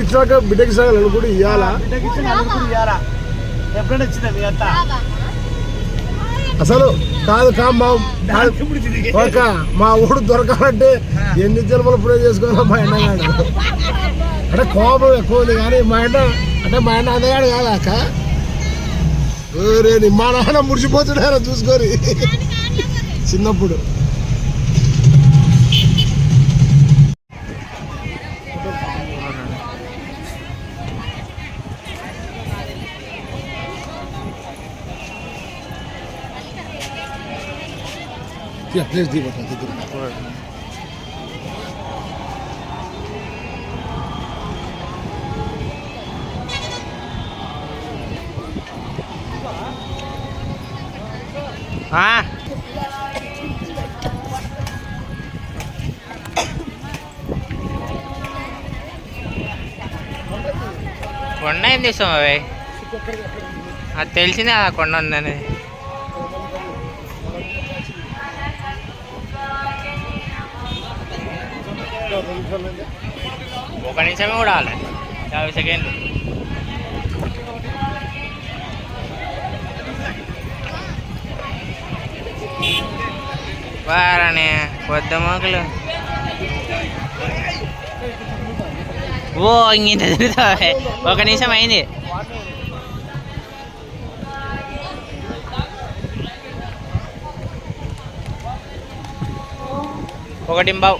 బిడ్డకి కూడా ఇవ్వాలా బిడ్డకి ఇచ్చి నలుగురు ఇయ్యాలా? ఎప్పుడైనా ఇచ్చిందా మీ అత్త? అసలు కాదు కా మా. ఒక మా ఊడు దొరకాలంటే ఎన్ని జన్మలు ప్రే చేసుకోవాలో మా ఎండగాడు అంటే కోపం ఎక్కువ ఉంది కానీ మా ఎండ అంటే మా ఎండ అందగాడు కాదా అక్క? మా నాన్న ముడిచిపోతున్నారా చూసుకొని? చిన్నప్పుడు. ప్లేస్ దిగబట్ట దగ్గర ఆ. కొండ ఏం చేస్తాం అవి అది తెలిసిందే కదా కొండ ఉందని ఒక నిమిషమే కూడా ఆలే యాభై సెకండ్లు వారని కొద్ది మొక్కలు ఓ ఇంత తిరుగుతావే ఒక నిమిషం అయింది ఒకటి బావు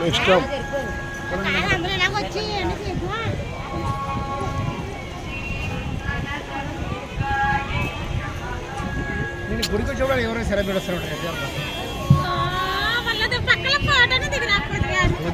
Next నేను గుడికి వచ్చేవాడు ఎవరైనా సరే పెడతారు దిగినప్పుడు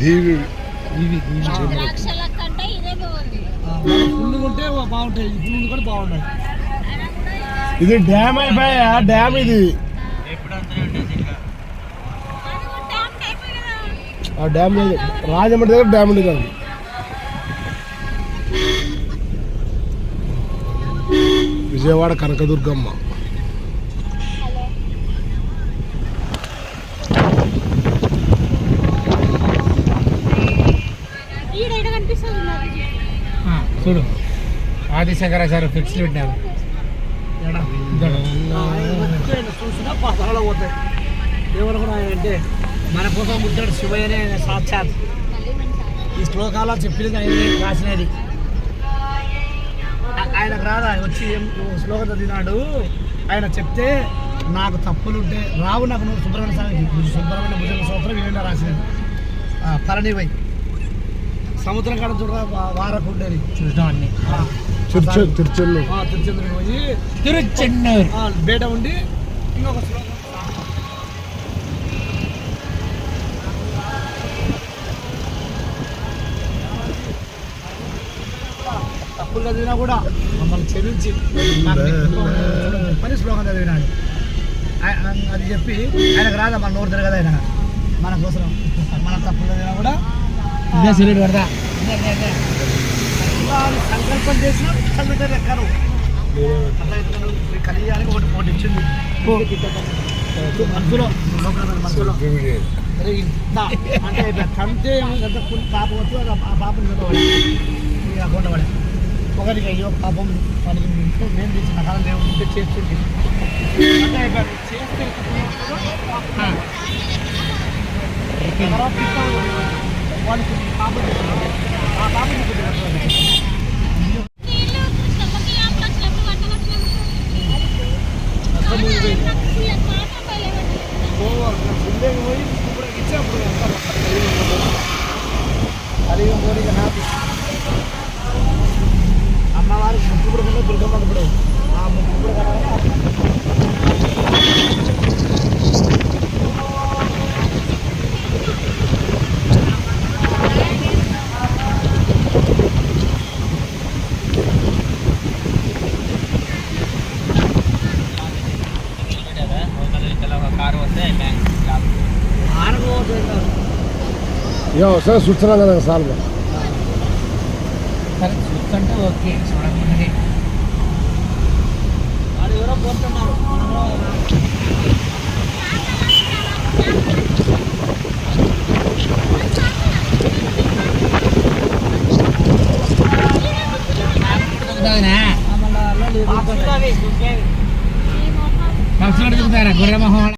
దీవి ఉంటే బాగుంటాయి. కూడా బాగున్నాయి. ఇది డ్యామ్ అయిపోయా? డ్యామ్ ఇది. ఆ డ్యామ్ లేదు. రాజమండ్రి దగ్గర డ్యామ్ ఉంది కాదు. విజయవాడ కనకదుర్గమ్మ. చూడు. ఆదిశంకరాచార్య ఫిక్స్ పెట్టారు అంటే మన కోసం పుట్టాడు శివయ్యనే సాక్షాత్. ఈ శ్లోకాలు చెప్పింది ఆయన రాసినది. ఆయనకు రాదా? వచ్చి ఏం శ్లోకం చదివినాడు? ఆయన చెప్తే నాకు తప్పులుంటే రావు నాకు నువ్వు సుబ్రహ్మణ్య స్వామికి సుబ్రహ్మణ్య భుజంగ సూత్రం ఏమైనా రాసినది. పరణివై సముద్రం కాడ చూడ వారకు ఉండేది. చూసినాం అన్ని. తిరుచు తిరుచెల్లు తిరుచెందూరు పోయి తిరుచెన్నూరు. బేట ఉండి ఇంకొక తప్పులు చదివినా కూడా మమ్మల్ని మాకు పని శ్లోకం చదివినాడు. అది చెప్పి ఆయనకు రాదా మన నోరు తిరగదు ఆయన? మన కోసం మన తప్పులు చదివినా కూడా సిగరెట్ పడదా సంకల్పం చేసిన కలియానికి ఒకటి పోటీ ఇచ్చింది. లోపల మనసులో అంటే ఫుల్ పాప వచ్చు ఆ పాపని చదవాలి ఈ అకౌంట్ పడే. ఒకరికి అయ్యో పాపం మనకి మేము తెచ్చిన కాలం దేవుడు ఉంటే చేస్తుంది అంటే ఇట్లా చేస్తే one could be probably ఇక సరే చూస్తున్నాం కదా సార్ సరే చూస్తుంటే ఓకే చూడకుండా వాళ్ళు ఎవరో పోతున్నారు పక్షులు దిగుతారా గుర్రమొహం